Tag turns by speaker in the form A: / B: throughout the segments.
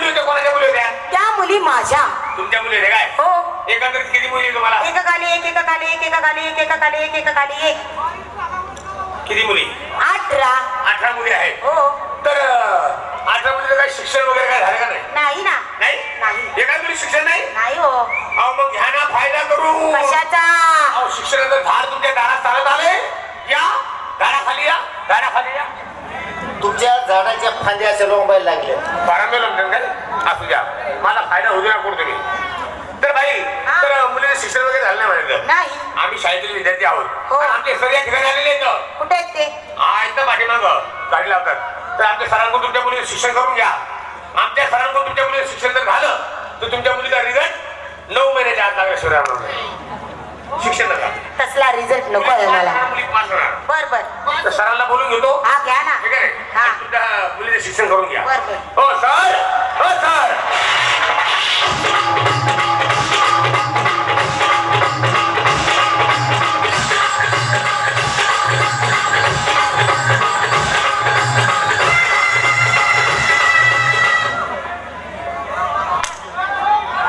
A: मुली होत्या कोणाच्या मुली होत्या?
B: त्या मुली माझ्या.
A: तुमच्या मुली होत्या काय?
B: हो.
A: एकंदरीत किती मुली आहे तुम्हाला?
B: एका खाली एक एका खाली एक एका खाली एक एका खाली एक एका खाली एक.
A: किती मुली?
B: अठरा.
A: अठरा मुली आहेत.
B: हो.
A: तर अठरा मुलीचं काय शिक्षण वगैरे काय झालं का नाही?
B: नाही ना.
A: नाही?
B: नाही.
A: एका मुली शिक्षण नाही?
B: नाही हो.
A: अहो मग घ्या ना फायदा करू.
B: कशाचा?
A: अहो शिक्षणाचं झाड तुमच्या दारात चालत आले. या. दाराखाली या. दाराखाली या.
C: तुमच्या झाडाच्या फांद्या असे लोंबायला लागले
A: बारामे लग्न द्या. मला फायदा होऊ द्या कोण तुम्ही तर भाई
B: हा.
A: तर मुलीचं शिक्षण वगैरे झालं नाही म्हणायचं आम्ही शाळेतील विद्यार्थी आहोत.
B: हो.
A: आणि आमचे सर या ठिकाणी आलेले आहेत.
B: कुठे आहेत ते?
A: हा इथं पाठीमाग. गाडी लावतात. तर आमच्या सरांकडून तुमच्या मुलीचं शिक्षण करून घ्या. आमच्या सरांकडून तुमच्या मुलीचं शिक्षण जर झालं तर तुमच्या मुलीचा रिझल्ट नऊ महिन्याच्या आत नाही. शिक्षण नका.
B: तसला रिझल्ट नको आहे मला.
A: पास होणार
B: बर बर.
A: तर सरांना बोलून घेतो.
B: हा घ्या ना.
A: ठीक आहे?
B: हा.
A: आणि तुमच्या मुलीचं शिक्षण करून घ्या.
B: बर, बर.
A: हो सर. हो सर.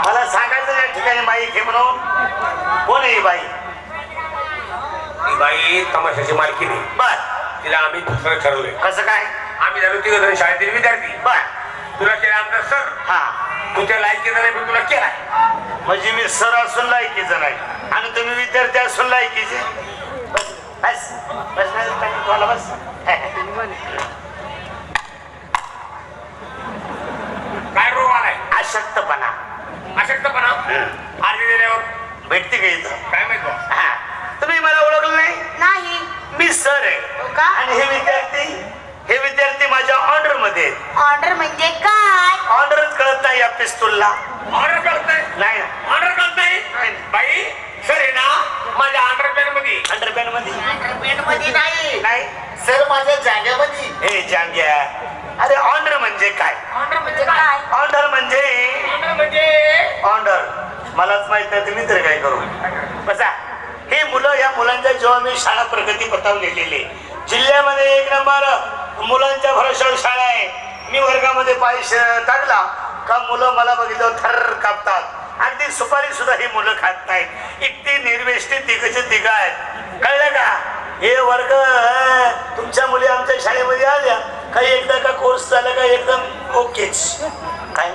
C: मला सांगायचं या ठिकाणी बाई घे म्हणून. कोण आहे ही बाई?
A: बाई तमाशाची मालकी नाही
C: बर
A: तिला आम्ही फसवणं ठरवले
C: कसं काय
A: आम्ही झालो तिघ जण शाळेतील विद्यार्थी
C: बर
A: तुला केला आमचा सर
C: हा
A: तुझ्या लायकीचा नाही पण तुला केलाय
C: म्हणजे मी सर असून लायकीचं नाही आणि तुम्ही विद्यार्थी असून लायकीचे बस बस, बस, तुम्हाला बस
A: काय रोग आलाय
C: अशक्तपणा
A: अशक्तपणा आरती दिल्यावर
C: भेटते का इथं
A: काय माहीत बुवा?
C: हा तुम्ही मला ओळखलं नाही
B: नाही
C: मी सर आहे
B: हो का
C: आणि हे विद्यार्थी हे विद्यार्थी माझ्या ऑर्डरमध्ये आहेत.
B: ऑर्डर म्हणजे काय
C: ऑर्डरच कळत नाही या पिस्तूलला.
A: ऑर्डर करताय.
C: नाही. ना
A: ऑर्डर करताय.
C: नाही.
A: बाई सर आहे ना माझ्या अंडरपॅनमध्ये
C: अंडरपॅनमध्ये मध्ये
B: नाही.
C: नाही.
D: सर माझ्या जाग्यामध्ये
C: हे जांग्या. अरे ऑर्डर म्हणजे काय?
B: ऑर्डर म्हणजे काय?
C: ऑर्डर म्हणजे
A: ऑर्डर म्हणजे
C: ऑर्डर मलाच माहीत नाही तुम्ही तरी काय करू? बसा. हे मुलं या मुलांच्या जेव्हा मी शाळा प्रगती पथावर लिहिलेली जिल्ह्यामध्ये एक नंबर मुलांच्या भरोशावर शाळा आहे. मी वर्गामध्ये पाय श- टाकला. का मुलं मला बघितलं थर कापतात. अगदी सुपारी सुद्धा ही मुलं खात नाहीत. इतकी निर्वेष्टी तिघचे तिघ आहेत. कळलं का? हे वर्ग तुमच्या मुली आमच्या शाळेमध्ये आल्या. काही एकदा का कोर्स झाला का एकदम ओकेच. काय?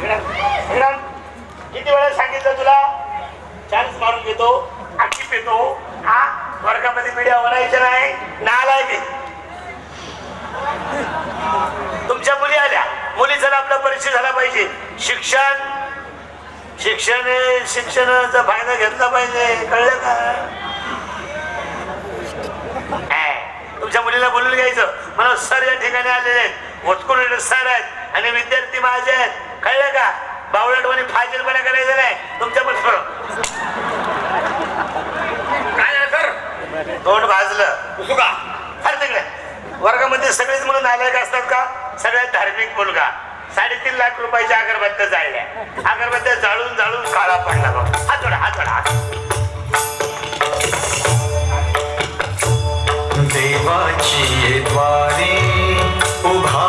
C: मॅडम, किती वेळा सांगितलं तुला? चान्स मारून घेतो आखी पेतो हा वर्गामध्ये मीडिया वरायचं नाही नालाय की तुमच्या मुली आल्या परिचय झाला पाहिजे. शिक्षण शिक्षण शिक्षणाचा फायदा घेतला पाहिजे. कळलं का? तुमच्या मुलीला बोलून घ्यायचं. मला सर या ठिकाणी आलेले आहेत. होतकुल सर आहेत आणि विद्यार्थी माझे आहेत. कळलं का? बावळटवाणी फाजीलपणा करायचं नाही. तुमच्या पण
A: काय सर?
C: तोंड भाजलं.
A: का?
C: तिकडे. वर्गामध्ये सगळेच म्हणून नालायक असतात का? सगळ्यात धार्मिक मुलगा. साडेतीन लाख रुपयाच्या अगरबत्त्या जाळल्या. अगरबत्त्या जाळून जाळून काळा पडला बघ. हा जोडा हा जोडा.
E: देवाची द्वारी उभा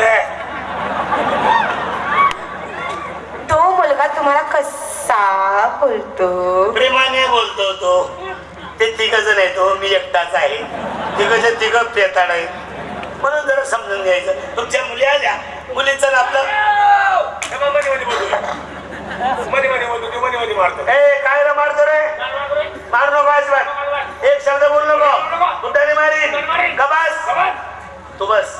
C: रे तो
B: मुलगा तुम्हाला कसा बोलतो?
C: प्रेमाने बोलतो तो. ते तिघ जण आहे तो मी एकटाच आहे. तिघ तिघ पेताड आहे म्हणून जरा समजून घ्यायचं. तुमच्या मुली आल्या. मुलीचं ना आपलं.
A: हे मग मध्ये मध्ये बोलतोयमध्ये मध्ये बोलतो तू मध्ये मध्ये मारतो.
C: ए काय रे मारतो रे? मार नको अजिबात. एक शब्द बोल नको. कुठे मारी. कबास तू बस.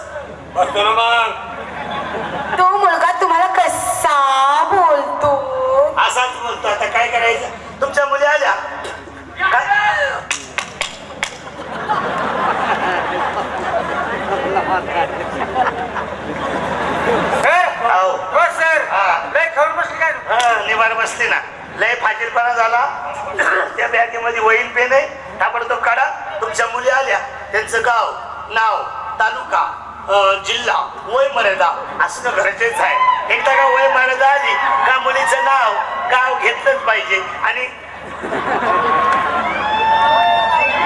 A: बसतो ना मग
B: तो मुलगा तुम्हाला कसा बोलतो
C: असाच बोलतो आता काय करायचं तुमच्या मुली आल्या काय आओ. हा.
A: लय खाऊन बसली काय
C: हा, निवार बसते ना लय फाजीलपणा झाला. त्या बॅगेमध्ये वहीन पेन आहे. ताबडतोब काढा. तुमच्या मुली आल्या. त्यांचं गाव नाव तालुका जिल्हा वय मर्यादा असं गरजेचं आहे. एकदा का वय मर्यादा आली का मुलीचं नाव गाव घेतलंच पाहिजे. आणि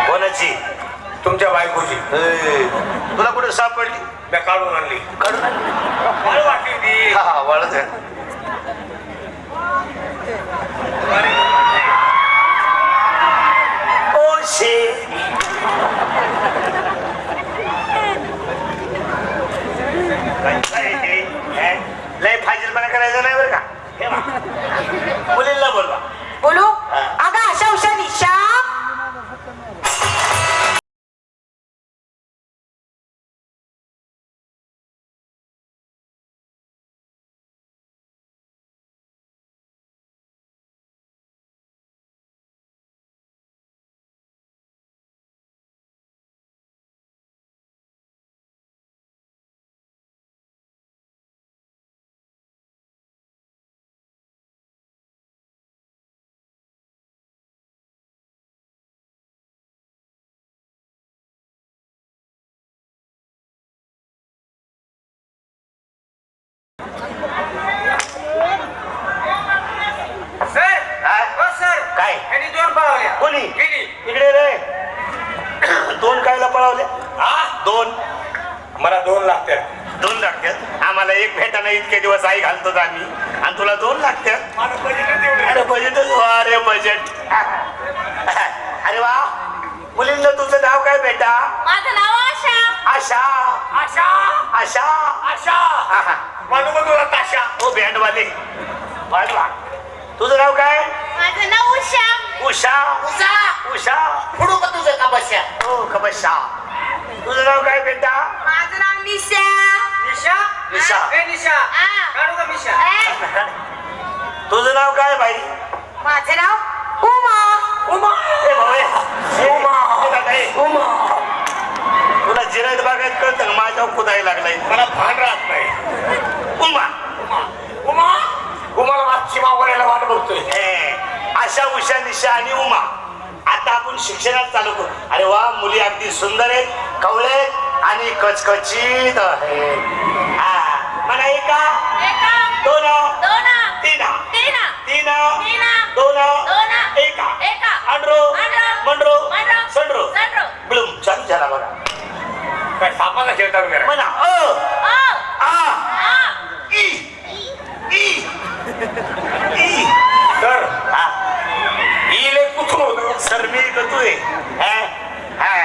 C: कोणाची?
A: तुमच्या बायकोची.
C: तुला कुठे सापडली?
A: मी काढून आणली.
C: काढून
A: वाटली ती.
C: हा हा वळत आहे. ओ शे काय- काय हे? हे? लय फाजीलपणा करायचा नाही बरं का हे बघ. मुलींना बोलवा
B: बोलू अगं आशा उषा निशा
A: सर
C: हा?
A: हो सर
C: काय
A: यांनी गेली.
C: इकडे रे. दोन कायला पळवले.
A: हा
C: दोन.
A: मला दोन लागतात
C: दोन लागतात आम्हाला एक भेटाना इतके दिवस आई घालतो आम्ही. आणि तुला दोन लागतात
A: माझं बजेटच आहे.
C: अरे बजेटच अरे बजेट अरे वा. मुलींना तुझं नाव काय बेटा?
B: माझं नाव आशा.
C: आशा.
A: आशा.
C: आशा.
A: आशा.
C: आहा.
A: म्हणू का तुला ताशा.
C: ओ बँडवाले वाजवा तुझं नाव काय?
B: माझं नाव उषा.
C: उषा.
D: उषा.
C: उषा.
D: पुढू का तुझं का बस्या?
C: ओ कबशा तुझं नाव काय बेटा?
B: माझं नाव निशा.
A: निशा?
C: निशा.
A: ए निशा.
B: आ.
A: काढू का मिशा
B: ए,
C: तुझं नाव काय बाई?
B: माझं नाव उमा.
A: उमा.
C: ए ए, दादा, ए. तुला जिरायत बागायत कळतं का? माझ्यावर कुदायला लागलाय.
A: मला भान राहत नाही.
C: उमा.
A: उमा. उमाला मागची मागवायला वाट बघतोय.
C: आशा उषा निशा आणि उमा. आता आपण शिक्षणात चालू करू. अरे वा मुली अगदी सुंदर आहेत कवळे आहेत आणि कचकचीत आहेत. हा म्हणा एका
B: एका
C: दोन
B: दोन
C: तीन.
B: तीन.
C: तीन
B: तीन
C: दोन
B: दोन
C: एका.
B: एका.
C: आंड्रो
B: आंड्रो
C: मंड्रो
B: मंड्रो
C: संड्रो
B: संड्रो
C: ब्लूम चालू झाला बघा.
A: काय सापाचा खेळतात मेरा
C: म्हणा अ
B: अ
C: आ
B: आ.
C: ई ई ई
A: तर
C: हा
A: इले कुठून होतं
C: सर मी करतोय. हा? हा.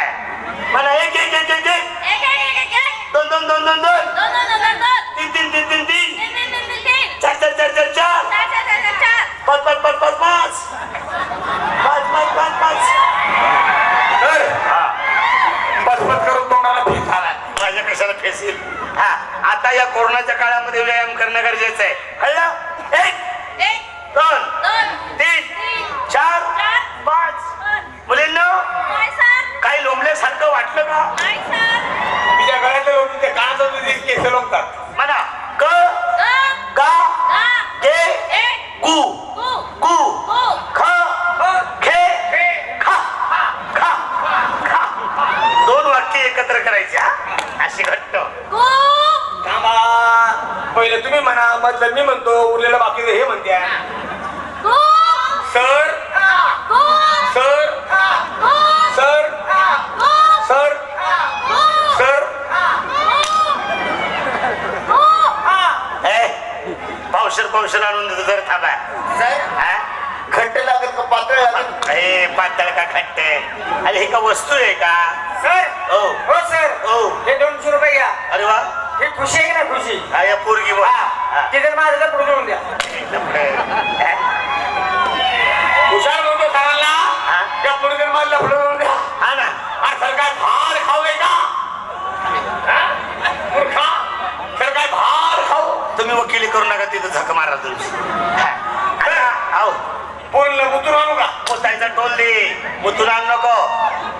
C: म्हणा एक एक एक एक एक.
B: एक एक एक एक
C: दोन दोन दोन दोन दोन.
B: दोन दोन दोन दोन दोन.
C: तीन तीन तीन तीन तीन. चार चार चार चार चार.
B: चार चार चार चार चार.
C: पाच पाच पाच पाच पाच. पाच पाच पाच पाच.
A: तर
C: हा
A: पचपच करून तोंडाला फीस
C: माझ्या कशाला फेसील हा आता या कोरोनाच्या काळामध्ये व्यायाम करणं गरजेचं आहे. कळलं?
A: पहिले तुम्ही म्हणा मधलं मी म्हणतो उरलेलं बाकी हे म्हणत्या सर. सर. सर. सर. सर.
C: पावशर पावशर आणून देतो जर थांबा. हा?
D: घट्ट लागत का? पातळ लागत
C: ए पातळ का खट्ट अरे हे का वस्तू आहे का?
A: सर.
C: हो
A: हो सर.
C: हो
A: हे दोनशे रुपये घ्या.
C: अरे वा.
A: हे खुशी आहे की नाही खुशी?
C: हा, या पोरगी हा.
A: ते जर माझ्याला पुढे करून द्या. हुशार म्हणतो सरांना.
C: हा.
A: त्या पुढे माझ्याला पुढे करून द्या.
C: हा ना.
A: आणि सरकार भार खाऊ आहे का? हा? मूर्खा? सरकार भार खाऊ.
C: तुम्ही वकिली करू नका तिथं झक मारा तुमची हा. आता, आहो
A: बोललं मुतून आणू का?
C: मुतायचा टोल दे. मुतून आण नको.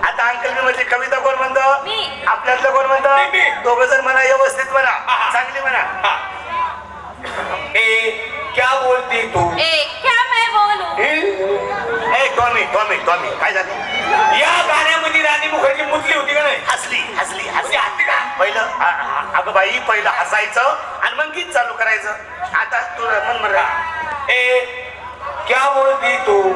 C: आता अंकल मी म्हणजे कविता कोण म्हणतो?
B: मी.
C: आपल्यातलं कोण
A: मी, मी.
C: म्हणतो दोघ जण म्हणा व्यवस्थित म्हणा
A: हा.
C: चांगली म्हणा
A: हा. ए क्या बोलती तू.
B: ए क्या मैं बोलू?
C: ए? टॉमी टॉमी टॉमी काय झालं?
A: या गाण्यामध्ये राणी मुखर्जी मुतली होती का नाही?
C: हसली हसली
A: म्हणजे
C: हसली
A: हसली का?
C: पहिलं अगं बाई पहिलं हसायचं आणि मग गीत चालू करायचं. आता तू मन म्हणा
A: ए क्या बोलती तू?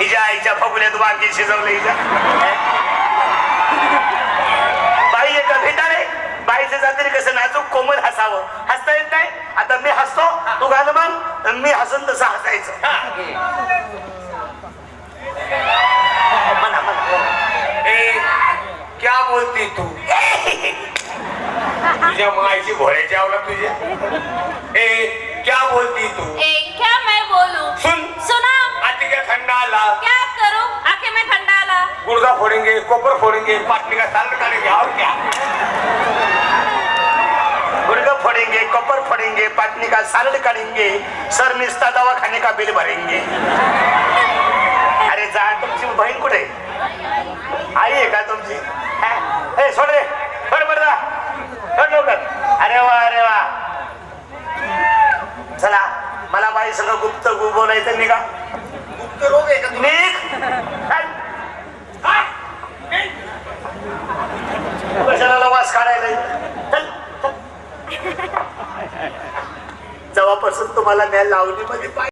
C: हिच्या आईच्या फगुल्यात वांगी शिजवलं हिच्या बाई एका भेटाळे बाईचं जातरी कसं नाजूक कोमल हसावं. हसता येत नाही. आता मी हसतो तू गाणं म्हण मी हसन तसं हसायचं म्हणा म्हणा.
A: ए क्या बोलती तू? तुझ्या मायची घोड्याची आवडत तुझ्या ए क्या बोलती तू?
B: ए क्या मैं बोलू?
A: सुन.
B: सुना।
A: आती का खंडाला?
B: क्या करूं? आंखें में ठंडा ला
A: गुड़गा फोड़ेंगे कोपर फोड़ेंगे पाटली का साल काटेंगे और क्या?
C: फोड़ेंगे कपर फोड़ेंगे पाटनी का सालड काढेंगे सर निस्ता दवा खाने का बिल भरेंगे अरे जा तुमची बहीण कुठे आई आहे का तुमची हा? ए सोड रे सोड बरं जा. सोड लवकर अरे वा अरे वा चला मला बाई सगळं गुप्त गु बोलायचं निघा
D: गुप्त रोग आहे का तुला?
C: निघ चल. कशाला वास काढायला चल चल. जेव्हापासून तुम्हाला त्या लावणीमध्ये पाय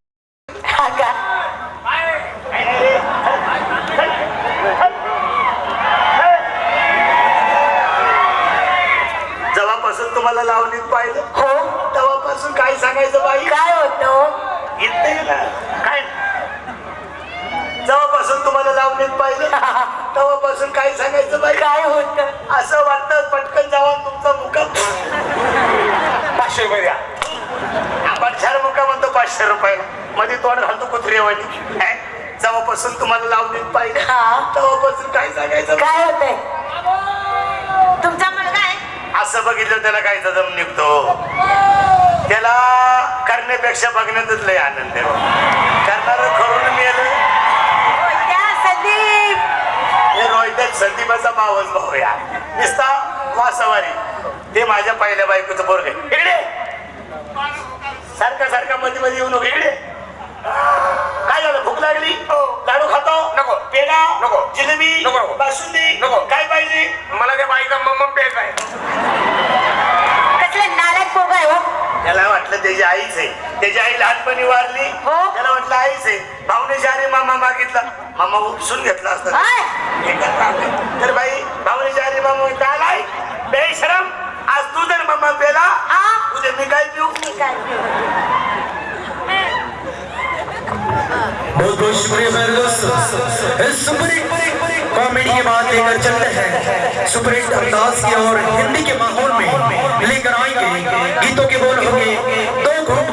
C: जेव्हापासून तुम्हाला लावणीत पाहिलं हो. तेव्हापासून काय सांगायचं बाई?
B: काय होतं?
C: येते ना. काय? जेव्हापासून तुम्हाला लावणीत पाहिलं तेव्हापासून काय सांगायचं बाई?
B: काय होतं?
C: असं वाटतं पटकन जावा तुमचा मुकाम
A: पाचशे रुपये द्या.
C: चार मुका म्हणतो पाचशे रुपयाला? मध्ये तोंड घालतो कुत्रेवाणी हे? जेव्हापासून तुम्हाला लावणीत पाहिलं
B: हा.
C: तेव्हापासून काय सांगायचं?
B: काय होतंय? तुमचा मुलगा आहे?
C: असं बघितलं त्याला काय दम निघतो? त्याला करण्यापेक्षा बघण्यातच लय आनंद आहे. करणार करून हे रोहित संदीपाचा मावस भाऊ या निस्ता वासवारी. ते माझ्या पहिल्या बायकोचं बोरग इकडे सारखा सारखा मध्ये मध्ये येऊन इकडे. काय झालं? भूक लागली? लाडू खातो?
A: नको.
C: पेढा?
A: नको.
C: जिलेबी?
A: नको, नको.
C: बासुंदी?
A: नको.
C: काय पाहिजे?
A: मला त्या बाईचा मम्म
B: कसले नालायक पोग आहे हो.
C: त्याला वाटलं त्याची आईच आहे. त्याची आई लहानपणी वारली.
B: हो.
C: त्याला वाटलं आईच आहे. भावनेच्या आणि मामा मागितला. मामा उपसून घेतला असता. तर बाई भावनेच्या आणि मामा काय आलाय. बेशरम. मी काय पिऊ
B: मी काय
E: बहुत बहुत शुक्रिया मेरे दोस्त। सुपर कॉमेडी के बाद लेकर चलते हैं। सुपर हिट अंदाज की और हिंदी के माहौल में लेकर आएँगे। गीतों के बोल होंगे। दो घूम